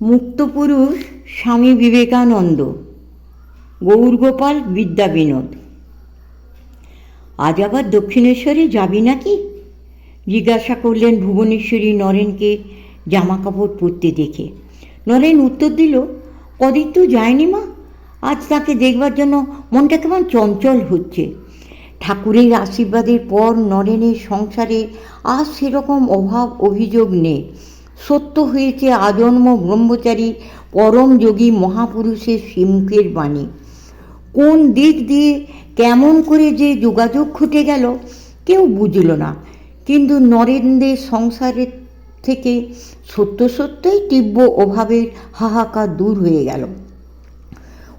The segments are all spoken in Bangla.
মুক্তপুরুষ স্বামী বিবেকানন্দ, গৌরগোপাল বিদ্যা বিনোদ আজ আবার দক্ষিণেশ্বরে যাবি নাকি? জিজ্ঞাসা করলেন ভুবনেশ্বরী নরেনকে জামা কাপড় পরতে দেখে। নরেন উত্তর দিল, কদিন তো যায়নি মা, আজ তাকে দেখবার জন্য মনটা কেমন চঞ্চল হচ্ছে। ঠাকুরের আশীর্বাদের পর নরেনের সংসারে আজ সেরকম অভাব অভিযোগ নেই। সত্য হয়েছে আজন্ম ব্রহ্মচারী পরম যোগী মহাপুরুষের শ্রীমুখের বাণী। কোন দিক দিয়ে কেমন করে যে যোগাযোগ ঘটে গেল, কেউ বুঝল না। কিন্তু নরেন্দ্রের সংসারের থেকে সত্য সত্যই তীব্র অভাবের হাহাকার দূর হয়ে গেল।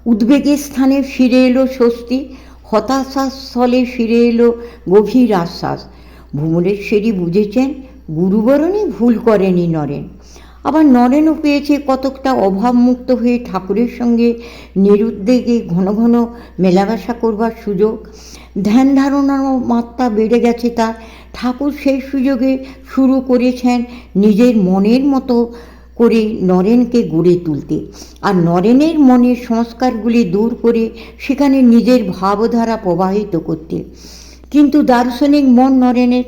উদ্বেগের স্থানে ফিরে এলো স্বস্তি, হতাশার স্থলে ফিরে এলো গভীর আশ্বাস। ভুবনেশ্বরী বুঝেছেন গুরুবরণই ভুল করেনি নরেন। আবার নরেনও পেয়েছে কতকটা অভাবমুক্ত হয়ে ঠাকুরের সঙ্গে নিরুদ্বেগে ঘন ঘন মেলামেশা করবার সুযোগ। ধ্যান ধারণার মাত্রা বেড়ে গেছে তার। ঠাকুর সেই সুযোগে শুরু করেছেন নিজের মনের মতো করে নরেনকে গড়ে তুলতে। আর নরেনের মনের সংস্কারগুলি দূর করে সেখানে নিজের ভাবধারা প্রবাহিত করতে। কিন্তু দার্শনিক মন নরেনের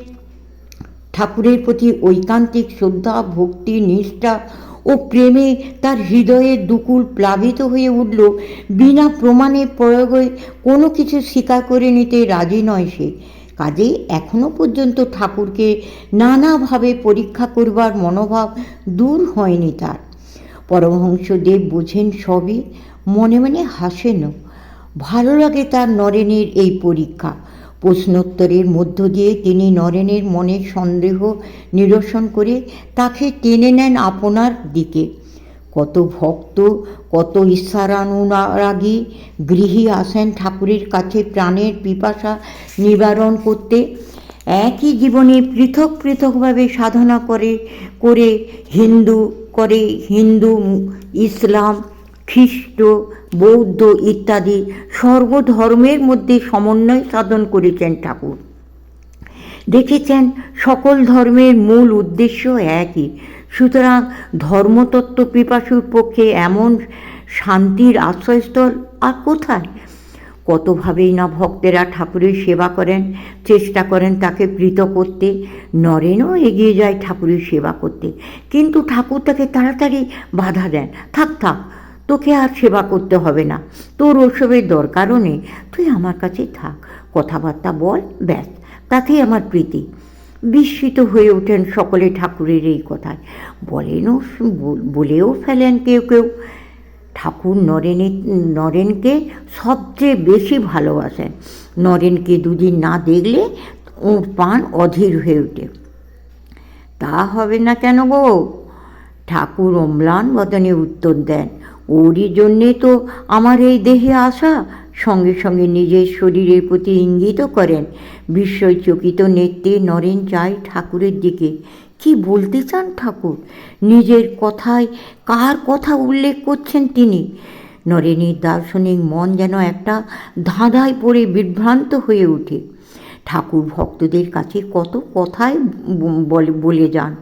ঠাকুরের প্রতি ঐকান্তিক শ্রদ্ধা, ভক্তি, নিষ্ঠা ও প্রেমে তার হৃদয়ের দুকুল প্লাবিত হয়ে উঠল। বিনা প্রমাণে প্রয়োগে কোনো কিছু স্বীকার করে নিতে রাজি নয় সে। কাজে এখনও পর্যন্ত ঠাকুরকে নানাভাবে পরীক্ষা করবার মনোভাব দূর হয়নি তার। পরমহংসদেব বোঝেন সবই, মনে মনে হাসেনও। ভালো লাগে তার নরেনের এই পরীক্ষা। প্রশ্নোত্তরের মধ্য দিয়ে তিনি নরেনের মনের সন্দেহ নিরসন করে তাকে টেনে নেন আপনার দিকে। কত ভক্ত, কত ঈশ্বরানুরাগী গৃহী আসেন ঠাকুরের কাছে প্রাণের পিপাসা নিবারণ করতে। একই জীবনে পৃথক পৃথকভাবে সাধনা করে করে হিন্দু করে হিন্দু, ইসলাম খ্রিস্ট, বৌদ্ধ ইত্যাদি সর্বধর্মের মধ্যে সমন্বয় সাধন করেছেন ঠাকুর। দেখেছেন, সকল ধর্মের মূল উদ্দেশ্য একই। সুতরাং ধর্মতত্ত্ব পিপাসুর পক্ষে এমন শান্তির আশ্রয়স্থল আর কোথায়? কতভাবেই না ভক্তেরা ঠাকুরের সেবা করেন, চেষ্টা করেন তাকে প্রীত করতে। নরেনও এগিয়ে যায় ঠাকুরের সেবা করতে। কিন্তু ঠাকুর তাকে তাড়াতাড়ি বাধা দেন। থাক থাক তোকে আর সেবা করতে হবে না। তোর ওসবের দরকারও নেই। তুই আমার কাছে থাক। কথাবার্তা বল, ব্যাস। তাতেই আমার প্রীতি। বিস্মিত হয়ে ওঠেন সকলে ঠাকুরের এই কথায়। বলেনও বলেও ফেলেন কেউ কেউ। ঠাকুর নরেনের নরেনকে সবচেয়ে বেশি ভালোবাসেন। নরেনকে দুদিন না দেখলে ওর পান অধীর হয়ে ওঠে। তা হবে না কেন গো? ঠাকুর অম্লান বদনে উত্তর দেন। ওরই জন্যে তো আমার এই দেহে আসা সঙ্গে সঙ্গে নিজের শরীরের প্রতি ইঙ্গিত করেন। বিস্ময়চকিত নেত্রে নরেন চাই ঠাকুরের দিকে। কি বলতে চান ঠাকুর? নিজের কথায় কার কথা উল্লেখ করছেন তিনি? নরেনের দার্শনিক মন যেন একটা ধাঁধায় পড়ে বিভ্রান্ত হয়ে ওঠে। ঠাকুর ভক্তদের কাছে কত কথাই বলে বলে যান।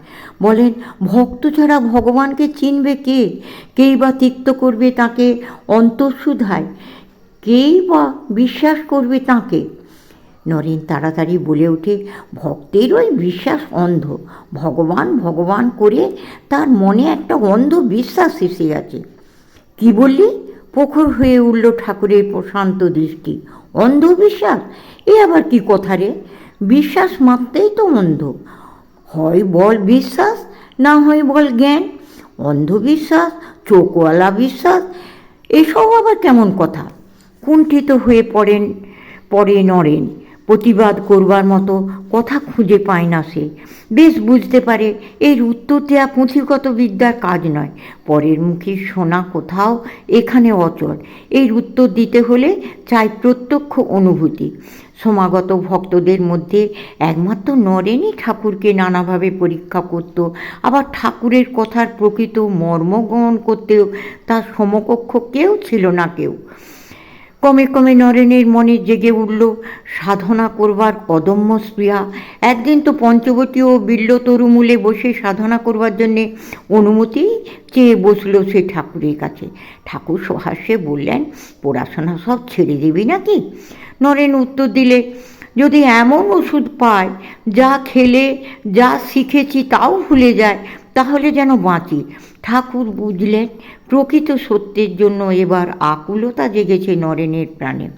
বলেন, ভক্ত ছাড়া ভগবানকে চিনবে কে? কেই বা তিক্ত করবে তাকে? অন্তঃসুধায় কেই বা বিশ্বাস করবে তাকে? নরেন তাড়াতাড়ি বলে ওঠে, ভক্তের ওই বিশ্বাস অন্ধ। ভগবান ভগবান করে তার মনে একটা অন্ধ বিশ্বাস এসে আছে। কি বললি? প্রখর হয়ে উঠল ঠাকুরের প্রশান্ত দৃষ্টি। অন্ধবিশ্বাস এ আবার কি কথা রে? বিশ্বাস মাত্রেই তো অন্ধ। হয় বল বিশ্বাস, না হয় বল জ্ঞান? অন্ধবিশ্বাস চোখওয়ালা বিশ্বাস, এসব আবার কেমন কথা? কুণ্ঠিত হয়ে পড়েন পরে নড়েন। প্রতিবাদ করবার মতো কথা খুঁজে পায় না সে। বেশ বুঝতে পারে এর উত্তর দেওয়া পুঁথিগত বিদ্যার কাজ নয়। পরের মুখে শোনা কোথাও এখানে অচল। এর উত্তর দিতে হলে চাই প্রত্যক্ষ অনুভূতি। সমাগত ভক্তদের মধ্যে একমাত্র নরেনই ঠাকুরকে নানাভাবে পরীক্ষা করত। আবার ঠাকুরের কথার প্রকৃত মর্ম গ্রহণ করতেও তার সমকক্ষ কেউ ছিল না কেউ। ক্রমে কমে নরেনের মনে জেগে উঠল, সাধনা করবার অদম্য স্পৃহা। একদিন তো পঞ্চবতী ও বিল্ল তরুমূলে বসে সাধনা করবার জন্যে অনুমতি চেয়ে বসল সে ঠাকুরের কাছে। ঠাকুর সহাস্যে বললেন, পড়াশোনা সব ছেড়ে দিবি নাকি? নরেন উত্তর দিলে, যদি এমন ওষুধ পায় যা খেলে, যা শিখেছি তাও ভুলে যায় তাহলে যেন বাঁচি। ঠাকুর বুঝলেন, প্রকৃত সত্যের জন্য এবার আকুলতা জেগেছে নরেনের প্রাণে।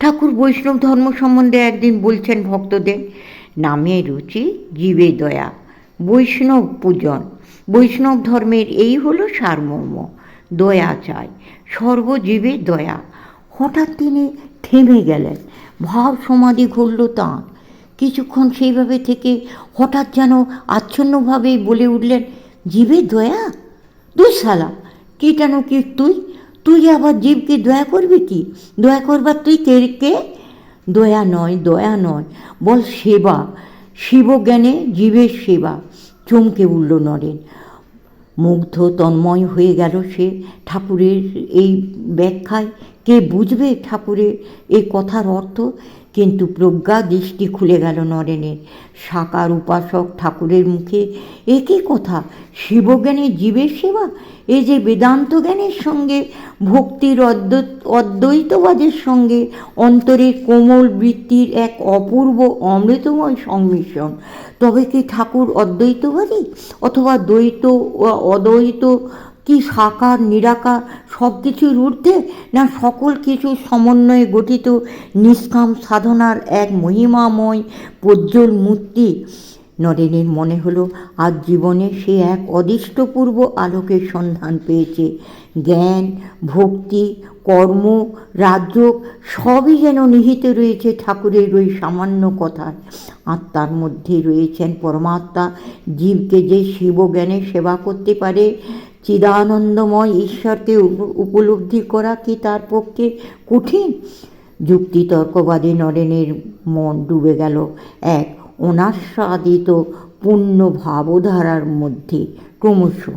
ঠাকুর বৈষ্ণব ধর্ম সম্বন্ধে একদিন বলছেন ভক্তদের, নামে রুচি, জীবে দয়া, বৈষ্ণব পূজন। বৈষ্ণব ধর্মের এই হলো সারমর্ম, দয়া চাই, সর্বজীবে দয়া। হঠাৎ তিনি থেমে গেলেন। ভাব সমাধি ঘটল তাঁর। কিছুক্ষণ সেইভাবে থেকে হঠাৎ যেন আচ্ছন্নভাবে বলে উঠলেন, জীবে দয়া? দুই দুঃশালা কি কেন কি তুই? তুই আবার জীবকে দয়া করবি কি? দয়া করবার তুই কে কে? দয়া নয় দয়া নয়, বল সেবা, শিবজ্ঞানে জীবের সেবা, চমকে উঠল নরেন। মুগ্ধ তন্ময় হয়ে গেল সে ঠাকুরের এই ব্যাখ্যায়। কে বুঝবে ঠাকুরের এই কথার অর্থ? কিন্তু প্রজ্ঞা দৃষ্টি খুলে গেল নরেনের। সাকার উপাসক ঠাকুরের মুখে একই কথা? শিবজ্ঞানের জীবের সেবা? এ যে বেদান্ত জ্ঞানের সঙ্গে, ভক্তির অদ্ব অদ্বৈতবাদের সঙ্গে অন্তরের কোমল বৃত্তির এক অপূর্ব অমৃতময় সংমিশ্রণ। তবে কি ঠাকুর অদ্বৈতবাদী? অথবা দ্বৈত অদ্বৈত কি সাকার, নিরাকার, সব কিছুর ঊর্ধ্বে? না সকল কিছু সমন্বয়ে গঠিত নিষ্কাম সাধনার এক মহিমাময় প্রজ্জ্বল মূর্তি? নরেনের মনে হলো, আজ জীবনে সে এক অদৃষ্টপূর্ব আলোকের সন্ধান পেয়েছে। জ্ঞান, ভক্তি, কর্ম রাজ্য সবই যেন নিহিত রয়েছে ঠাকুরের ওই সামান্য কথায়। আত্মার মধ্যে রয়েছেন পরমাত্মা, জীবকে যে শিবজ্ঞানে সেবা করতে পারে চিদানন্দময় ঈশ্বরকে উপ- উপলব্ধি করা কি তার পক্ষে কঠিন? যুক্তিতর্কবাদী নরেনের মন ডুবে গেল এক অনাস্বাদিত পূর্ণ ভাবধারার মধ্যে। ক্রমশ